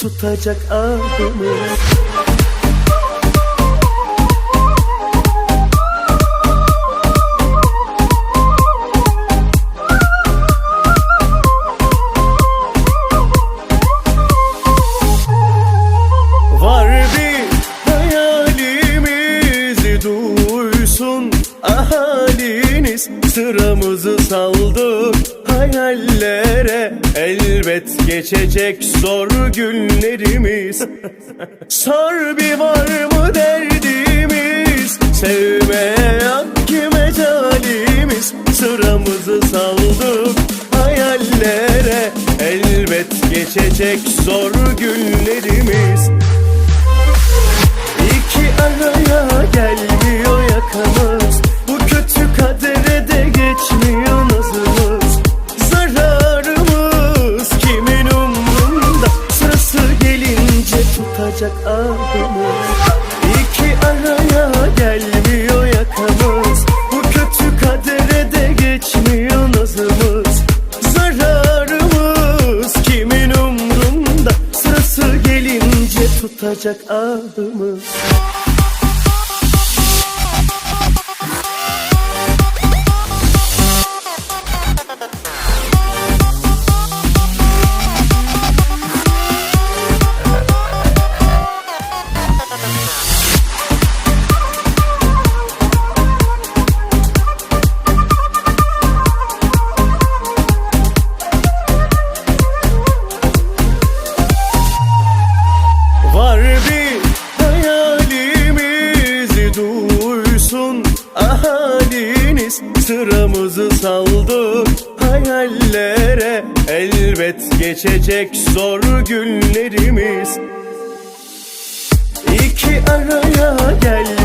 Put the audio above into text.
tutacak ahımız ahaliniz Sıramızı saldık hayallere Elbet geçecek zor günlerimiz. Sor bir var mı derdimiz? Sevmeye hak kime calimiz Sıramızı saldık hayallere. Elbet geçecek zor günlerimiz tutacak ahımız İki araya gelmiyor yakamız. Bu kötü kadere de geçmiyor nazımız. Zararımız kimin umrunda? Sırası gelince tutacak ahımız Var bir hayalimizi duysun. Ahaliniz Sıramızı saldık hayallere Elbet geçecek zor günlerimiz. İki araya gelmiyor